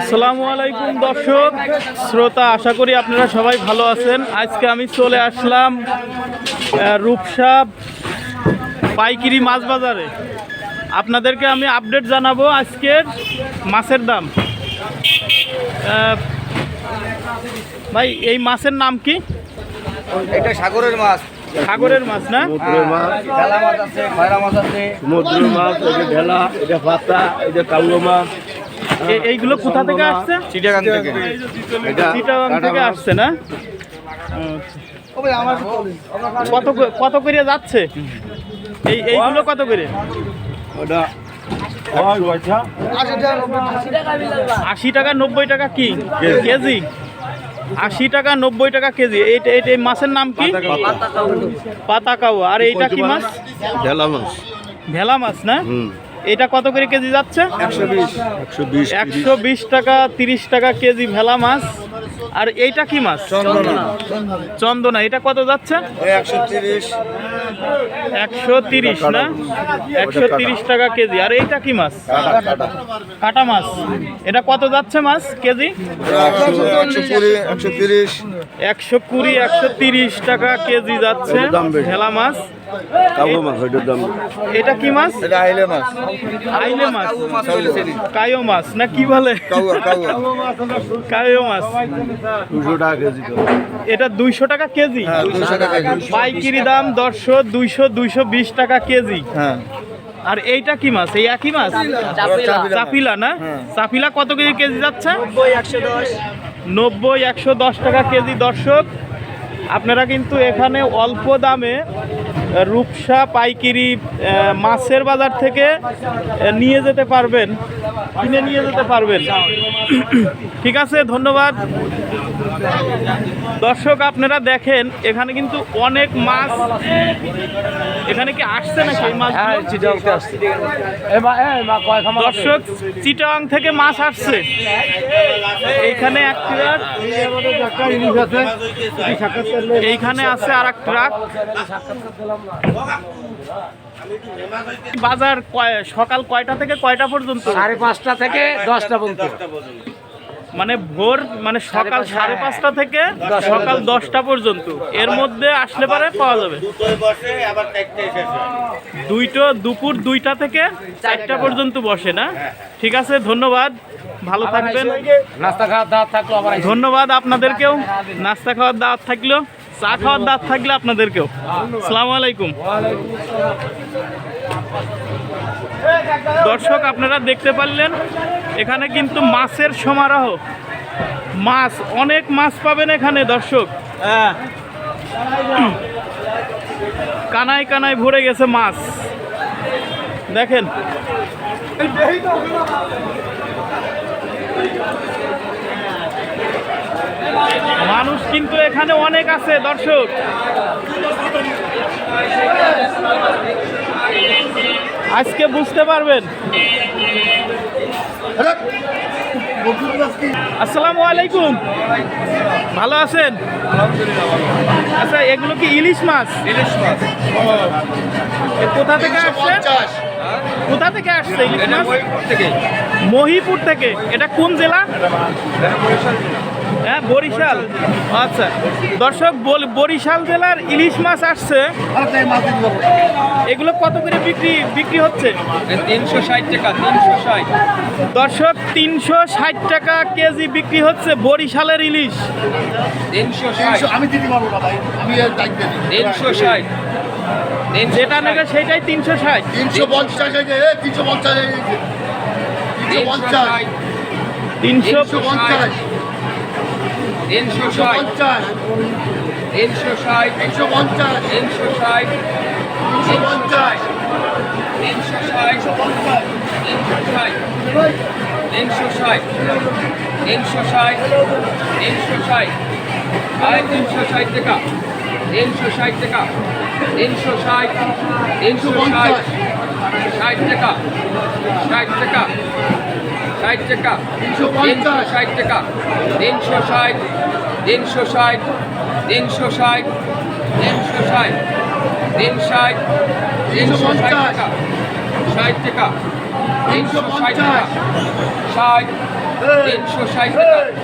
আসসালামু আলাইকুম, দর্শক, শ্রোতা, আশা করি আপনারা সবাই ভালো আছেন। আজকে আমি চলে আসলাম রূপসা পাইকিরি মাছ বাজারে। আপনাদেরকে আমি আপডেট জানাব আজকের মাছের দাম। ভাই, এই মাছের নাম কি? এটা সাগরের মাছ। সাগরের মাছ না? সমুদ্রের মাছ। ঢেলা মাছ আছে খয়রা মাছ আছে। সমুদ্রের মাছ এটা ঢেলা এটা পাতা এটা মাছ। এ- এইগুলো কোথা থেকে আসছে? চিটাগাং থেকে। এটা চিটাগাং থেকে আসছে না? কত করে- কত করে যাচ্ছে? এই এইগুলো কত করে? ওটা হয় আশি টাকা নব্বই টাকা কি কেজি? আশি টাকা নব্বই টাকা কেজি। এইটা এইটা এই মাছের নাম কি? পাতা কাউ আর এইটা কি মাছ? ভেলা মাছ। ভেলা মাছ না? এটা কত করে কেজি যাচ্ছে? একশো বিশ। একশো একশো বিশ টাকা তিরিশ টাকা কেজি ভেলা মাছ। আর এইটা কি মাছ? চন্দনা। চন্দনা। এটা কত যাচ্ছে? একশো তিরিশ। না? একশো তিরিশ টাকা কেজি। আর এইটা কি মাছ? কাটা মাছ। এটা কত যাচ্ছে মাছ? কেজি? একশো তিরিশ। একশো কুড়ি একশো তিরিশ টাকা কেজি যাচ্ছে। ভেলা মাছ। কালো মাছ ওইটার দাম এটা কি মাছ? এটা আইলে মাছ। আইলে মাছ। কায়ো মাছ না কি বলে? কায়ো মাছ। দুশো টাকা কেজি এটা দুইশো টাকা কেজি? হ্যাঁ টাকা কেজি। পাইকিরি দাম দশশো দুইশো দুইশো বিশ টাকা কেজি। হ্যাঁ। আর এইটা কি মাছ? এই একই মাছ? চাপিলা। না? চাপিলা কত কেজি কেজি যাচ্ছে? নব্বই, একশো দশ টাকা কেজি দর্শক। আপনারা কিন্তু এখানে অল্প দামে রূপসা পাইকিরি মাছের বাজার থেকে নিয়ে যেতে পারবেন। কিনে নিয়ে যেতে পারবেন। ঠিক আছে, ধন্যবাদ। দর্শক আপনারা দেখেন এখানে কিন্তু অনেক মাছ। এখানে কি আসছে নাকি এই মাছ দর্শক চিটাং থেকে মাছ আসছে। এইখানে এক ট্রাক। এইখানে আছে আর এক ট্রাক। বাজার কয়- সকাল কয়টা থেকে কয়টা পর্যন্ত? সাড়ে পাঁচটা থেকে দশটা পর্যন্ত। মানে ভোর মানে সকাল সাড়ে পাঁচটা। থেকে সকাল দশটা পর্যন্ত। এর মধ্যে আসলে পারে পাওয়া যাবে। দুইটো দুপুর দুইটা থেকে চারটা। পর্যন্ত বসে না? ঠিক আছে ধন্যবাদ। ভালো থাকবেন। নাস্তা খাওয়ার দাওয়াত থাকল ধন্যবাদ আপনাদেরকেও। নাস্তা খাওয়ার দাওয়াত থাকল চা খাওয়ার দাঁত থাকলে আপনাদেরকেও। সালাম আলাইকুম। দর্শক আপনারা দেখতে পারলেন এখানে কিন্তু মাছের সমারোহ। মাছ অনেক মাছ পাবেন এখানে দর্শক। কানায় কানায় ভরে গেছে মাছ। দেখেন। মানুষ কিন্তু এখানে অনেক আছে দর্শক। আজকে বুঝতে পারবেন। আসসালামু আলাইকুম। ভালো আছেন? আচ্ছা এগুলো কি ইলিশ মাছ? ইলিশ মাছ। কোথা থেকে আসছে? কোথা থেকে আসছে ইলিশ মাছ? মহিপুর থেকে। এটা কোন জেলা। হ্যাঁ বরিশাল। আচ্ছা। দর্শক বল- বরিশাল জেলার ইলিশ মাছ আসছে। এগুলো কত করে বিক্রি বিক্রি হচ্ছে? তিনশো ষাট টাকা তিনশো ষাট। দর্শক তিনশো ষাট টাকা কেজি বিক্রি হচ্ছে বরিশালের ইলিশ। তিনশো ষাট। আমি দিতে পারব না ভাই আমি এর দায়িত্ব নেই। তিনশো ষাট। যেটা নেবে সেটাই তিনশো ষাট। তিনশো পঞ্চাশ তিনশো পঞ্চাশ তিনশো পঞ্চাশ। তিনশো তিনশো পঞ্চাশ তিনশো তিনশো পঞ্চাশ তিনশো ষাট তিনশো পঞ্চাশ তিনশো ষাট তিনশো পঞ্চাশ তিনশো ষাট তিনশো ষাট তিনশো ষাট তিনশো ষাট তিনশো ষাট আয় তিনশো ষাট টাকা তিনশো ষাট টাকা তিনশো ষাট তিনশো ষাট ষাট টাকা ষাট টাকা ষাট টাকা, তিনশো ষাট টাকা, তিনশো ষাট তিনশো ষাট তিনশো ষাট তিনশো ষাট তিন ষাট তিনশো ষাট টাকা ষাট টাকা, তিনশো ষাট টাকা, ষাট, তিনশো ষাট টাকা।